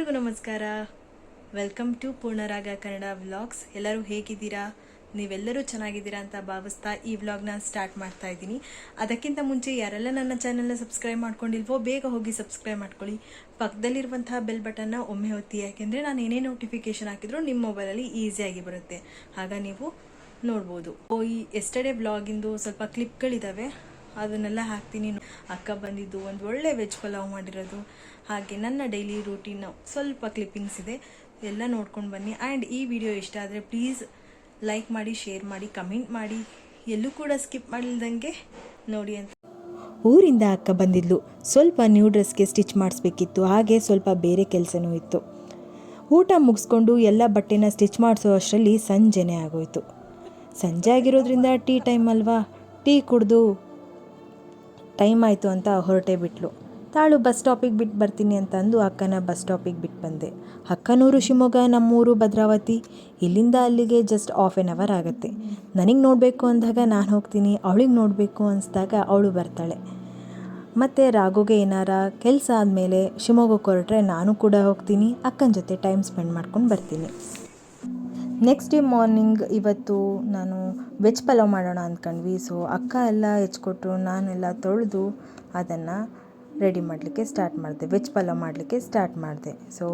ಎಲ್ರಿಗೂ ನಮಸ್ಕಾರ. Welcome to Purnaraga Kannada vlogs. ಎಲ್ಲರೂ ಹೇಗಿದ್ದೀರಾ? ನೀವೆಲ್ಲರೂ ಚೆನ್ನಾಗಿದ್ದೀರಾ ಅಂತ ಭಾವಿಸ್ತಾ ಈ ವ್ಲಾಗ್ನ ಸ್ಟಾರ್ಟ್ ಮಾಡ್ತಾ ಇದ್ದೀನಿ. ಅದಕ್ಕಿಂತ ಮುಂಚೆ ಯಾರೆಲ್ಲ ನನ್ನ ಚಾನೆಲ್ನ ಸಬ್ಸ್ಕ್ರೈಬ್ ಮಾಡ್ಕೊಂಡಿಲ್ವೋ, ಬೇಗ ಹೋಗಿ ಸಬ್ಸ್ಕ್ರೈಬ್ ಮಾಡ್ಕೊಳ್ಳಿ. ಪಕ್ಕದಲ್ಲಿರುವಂತಹ ಬೆಲ್ ಬಟನ್ನ ಒಮ್ಮೆ ಹೊತ್ತಿ ಯಾಕೆಂದರೆ ನಾನು ಏನೇ ನೋಟಿಫಿಕೇಶನ್ ಹಾಕಿದ್ರು ನಿಮ್ಮ ಮೊಬೈಲಲ್ಲಿ ಈಸಿಯಾಗಿ ಬರುತ್ತೆ. ಆಗ ನೀವು ನೋಡ್ಬೋದು. ಓ ಈ ಎಸ್ಟರ್ಡೇ ಬ್ಲಾಗಿಂದು ಸ್ವಲ್ಪ ಕ್ಲಿಪ್ಗಳಿದ್ದಾವೆ ಅದನ್ನೆಲ್ಲ ಹಾಕ್ತೀನಿ. ಅಕ್ಕ ಬಂದಿದ್ದು ಒಂದು ಒಳ್ಳೆ ವೆಜ್ ಪಲಾವ್ ಮಾಡಿರೋದು. ಹಾಗೆ ನನ್ನ ಡೈಲಿ ರೂಟೀನ್ ಸ್ವಲ್ಪ ಕ್ಲಿಪ್ಪಿಂಗ್ಸ್ ಇದೆ. ಎಲ್ಲ ನೋಡ್ಕೊಂಡು ಬನ್ನಿ. ಆ್ಯಂಡ್ ಈ ವಿಡಿಯೋ ಇಷ್ಟ ಆದರೆ ಪ್ಲೀಸ್ ಲೈಕ್ ಮಾಡಿ ಶೇರ್ ಮಾಡಿ ಕಮೆಂಟ್ ಮಾಡಿ. ಎಲ್ಲೂ ಕೂಡ ಸ್ಕಿಪ್ ಮಾಡಿಲ್ದಂಗೆ ನೋಡಿ ಅಂತ. ಊರಿಂದ ಅಕ್ಕ ಬಂದಿದ್ಲು. ಸ್ವಲ್ಪ ನ್ಯೂ ಡ್ರೆಸ್ಗೆ ಸ್ಟಿಚ್ ಮಾಡಿಸ್ಬೇಕಿತ್ತು. ಹಾಗೆ ಸ್ವಲ್ಪ ಬೇರೆ ಕೆಲಸನೂ ಇತ್ತು. ಊಟ ಮುಗಿಸ್ಕೊಂಡು ಎಲ್ಲ ಬಟ್ಟೆನ ಸ್ಟಿಚ್ ಮಾಡಿಸೋ ಅಷ್ಟರಲ್ಲಿ ಸಂಜೆನೇ ಆಗೋಯ್ತು. ಸಂಜೆ ಆಗಿರೋದ್ರಿಂದ ಟೀ ಟೈಮ್ ಅಲ್ವಾ? ಟೀ ಕುಡಿದು ಟೈಮ್ ಆಯಿತು ಅಂತ ಹೊರಟೇ ಬಿಟ್ಲು. ತಾಳು ಬಸ್ ಸ್ಟಾಪಿಗೆ ಬಿಟ್ಟು ಬರ್ತೀನಿ ಅಂತ ಅಂದು ಅಕ್ಕನ ಬಸ್ ಸ್ಟಾಪಿಗೆ ಬಿಟ್ಟು ಬಂದೆ. ಅಕ್ಕನೂರು ಶಿವಮೊಗ್ಗ, ನಮ್ಮೂರು ಭದ್ರಾವತಿ. ಇಲ್ಲಿಂದ ಅಲ್ಲಿಗೆ ಜಸ್ಟ್ ಆಫ್ ಆನ್ ಅವರ್ ಆಗುತ್ತೆ. ನನಗೆ ನೋಡಬೇಕು ಅಂದಾಗ ನಾನು ಹೋಗ್ತೀನಿ, ಅವಳಿಗೆ ನೋಡಬೇಕು ಅನಿಸ್ದಾಗ ಅವಳು ಬರ್ತಾಳೆ. ಮತ್ತು ರಾಘುಗೆ ಏನಾರ ಕೆಲಸ ಆದಮೇಲೆ ಶಿವಮೊಗ್ಗಕ್ಕೆ ಹೊರಟ್ರೆ ನಾನು ಕೂಡ ಹೋಗ್ತೀನಿ, ಅಕ್ಕನ ಜೊತೆ ಟೈಮ್ ಸ್ಪೆಂಡ್ ಮಾಡ್ಕೊಂಡು ಬರ್ತೀನಿ. ನೆಕ್ಸ್ಟ್ ಡೇ ಮಾರ್ನಿಂಗ್ ಇವತ್ತು ನಾನು ವೆಜ್ ಪಲಾವ್ ಮಾಡೋಣ ಅಂದ್ಕೊಂಡ್ವಿ ಸೊ ಅಕ್ಕ ಎಲ್ಲ ಹೆಚ್ಕೊಟ್ರು, ನಾನೆಲ್ಲ ತೊಳೆದು ಅದನ್ನು ರೆಡಿ ಮಾಡಲಿಕ್ಕೆ ಸ್ಟಾರ್ಟ್ ಮಾಡಿದೆ. ವೆಜ್ ಪಲಾವ್ ಮಾಡಲಿಕ್ಕೆ ಸ್ಟಾರ್ಟ್ ಮಾಡಿದೆ. ಸೊ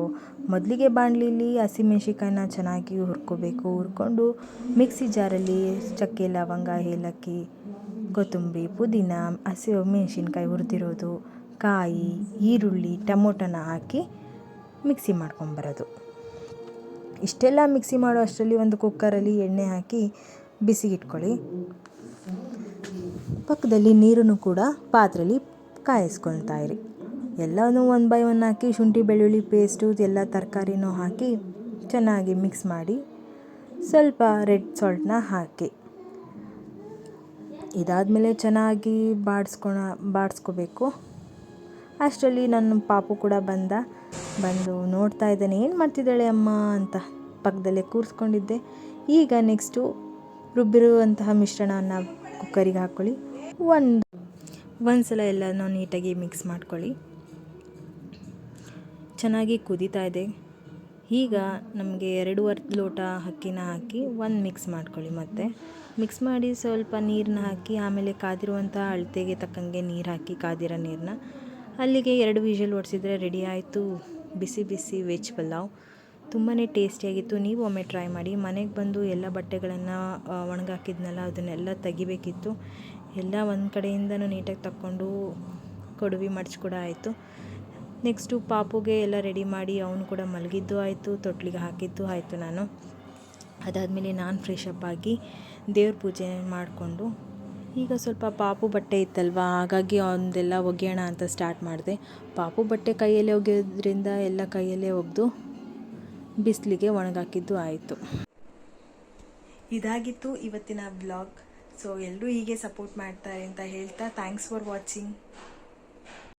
ಮೊದಲಿಗೆ ಬಾಣಲಿಲಿ ಹಸಿಮೆಣ್ಸಿಕಾಯಿನ ಚೆನ್ನಾಗಿ ಹುರ್ಕೋಬೇಕು. ಹುರ್ಕೊಂಡು ಮಿಕ್ಸಿ ಜಾರಲ್ಲಿ ಚಕ್ಕೆ, ಲವಂಗ, ಏಲಕ್ಕಿ, ಕೊತ್ತಂಬರಿ, ಪುದೀನ, ಹಸಿ ಮೆಣಸಿನ್ಕಾಯಿ ಹುರಿದಿರೋದು, ಕಾಯಿ, ಈರುಳ್ಳಿ, ಟೊಮೊಟೊನ ಹಾಕಿ ಮಿಕ್ಸಿ ಮಾಡ್ಕೊಂಬರೋದು. ಇಷ್ಟೆಲ್ಲ ಮಿಕ್ಸಿ ಮಾಡೋ ಅಷ್ಟರಲ್ಲಿ ಒಂದು ಕುಕ್ಕರಲ್ಲಿ ಎಣ್ಣೆ ಹಾಕಿ ಬಿಸಿಗಿಟ್ಕೊಳ್ಳಿ. ಪಕ್ಕದಲ್ಲಿ ನೀರನ್ನು ಕೂಡ ಪಾತ್ರೆಯಲ್ಲಿ ಕಾಯಿಸ್ಕೊಳ್ತಾ ಇರಿ. ಎಲ್ಲನೂ ಒನ್ ಬೈ ಒನ್ ಹಾಕಿ ಶುಂಠಿ, ಬೆಳ್ಳುಳ್ಳಿ, ಪೇಸ್ಟು, ಎಲ್ಲ ತರಕಾರಿನೂ ಹಾಕಿ ಚೆನ್ನಾಗಿ ಮಿಕ್ಸ್ ಮಾಡಿ ಸ್ವಲ್ಪ ರೆಡ್ ಸಾಲ್ಟ್ನ ಹಾಕಿ. ಇದಾದಮೇಲೆ ಚೆನ್ನಾಗಿ ಬಾಡಿಸ್ಕೊಳ ಬಾಡಿಸ್ಕೋಬೇಕು. ಅಷ್ಟರಲ್ಲಿ ನನ್ನ ಪಾಪು ಕೂಡ ಬಂದ. ಬಂದು ನೋಡ್ತಾ ಇದ್ದಾನೆ. ಏನು ಮಾಡ್ತಿದ್ದಾಳೆ ಅಮ್ಮ ಅಂತ ಪಕ್ಕದಲ್ಲೇ ಕೂರಿಸ್ಕೊಂಡಿದ್ದೆ. ಈಗ ನೆಕ್ಸ್ಟು ರುಬ್ಬಿರುವಂತಹ ಮಿಶ್ರಣವನ್ನು ಕುಕ್ಕರಿಗೆ ಹಾಕ್ಕೊಳ್ಳಿ ಒಂದು ಒಂದು ಸಲ ಎಲ್ಲನೂ ನೀಟಾಗಿ ಮಿಕ್ಸ್ ಮಾಡ್ಕೊಳ್ಳಿ. ಚೆನ್ನಾಗಿ ಕುದೀತಾ ಇದೆ. ಈಗ ನಮಗೆ ಎರಡೂವರೆ ಲೋಟ ಅಕ್ಕಿನ ಹಾಕಿ ಒಂದು ಮಿಕ್ಸ್ ಮಾಡ್ಕೊಳ್ಳಿ ಮತ್ತೆ. ಮಿಕ್ಸ್ ಮಾಡಿ ಸ್ವಲ್ಪ ನೀರನ್ನ ಹಾಕಿ ಆಮೇಲೆ ಕಾದಿರುವಂಥ ಅಳತೆಗೆ ತಕ್ಕಂಗೆ ನೀರು ಹಾಕಿ ಕಾದಿರೋ ನೀರನ್ನ ಅಲ್ಲಿಗೆ ಎರಡು ವಿಷಲ್ ಹೊಡ್ಸಿದ್ರೆ ರೆಡಿ ಆಯಿತು. ಬಿಸಿ ಬಿಸಿ ವೆಜ್ ಪಲಾವ್. ತುಂಬಾ ಟೇಸ್ಟಿಯಾಗಿತ್ತು. ನೀವು ಒಮ್ಮೆ ಟ್ರೈ ಮಾಡಿ. ಮನೆಗೆ ಬಂದು ಎಲ್ಲ ಬಟ್ಟೆಗಳನ್ನು ಒಣಗಾಕಿದ್ನಲ್ಲ, ಅದನ್ನೆಲ್ಲ ತೆಗಿಬೇಕಿತ್ತು. ಎಲ್ಲ ಒಂದು ಕಡೆಯಿಂದನೂ ನೀಟಾಗಿ ತಕ್ಕೊಂಡು ಕೊಡುವಿ ಮಡ್ಚಿ ಕೂಡ ಆಯಿತು. ನೆಕ್ಸ್ಟು ಪಾಪುಗೆ ಎಲ್ಲ ರೆಡಿ ಮಾಡಿ ಅವನು ಕೂಡ ಮಲಗಿದ್ದು ಆಯಿತು, ತೊಟ್ಲಿಗೆ ಹಾಕಿದ್ದು ಆಯಿತು ನಾನು. ಅದಾದಮೇಲೆ ನಾನು ಫ್ರೆಶ್ ಅಪ್ ಆಗಿ ದೇವ್ರ ಪೂಜೆ ಮಾಡಿಕೊಂಡು ಈಗ ಸ್ವಲ್ಪ ಪಾಪು ಬಟ್ಟೆ ಇತ್ತಲ್ವ? ಹಾಗಾಗಿ ಅವನದೆಲ್ಲ ಒಗೆಯೋಣ ಅಂತ ಸ್ಟಾರ್ಟ್ ಮಾಡಿದೆ. ಪಾಪು ಬಟ್ಟೆ ಕೈಯಲ್ಲೇ ಒಗೆಯೋದ್ರಿಂದ ಎಲ್ಲ ಕೈಯಲ್ಲೇ ಒಗೆದು ಬಿಸಿಲಿಗೆ ಒಣಗಾಕಿದ್ದು ಆಯಿತು. ಇದಾಗಿತ್ತು ಇವತ್ತಿನ ಬ್ಲಾಗ್ ಸೊ ಎಲ್ಲರೂ ಹೀಗೆ ಸಪೋರ್ಟ್ ಮಾಡ್ತಾರೆ ಅಂತ ಹೇಳ್ತಾ ಥ್ಯಾಂಕ್ಸ್ ಫಾರ್ ವಾಚಿಂಗ್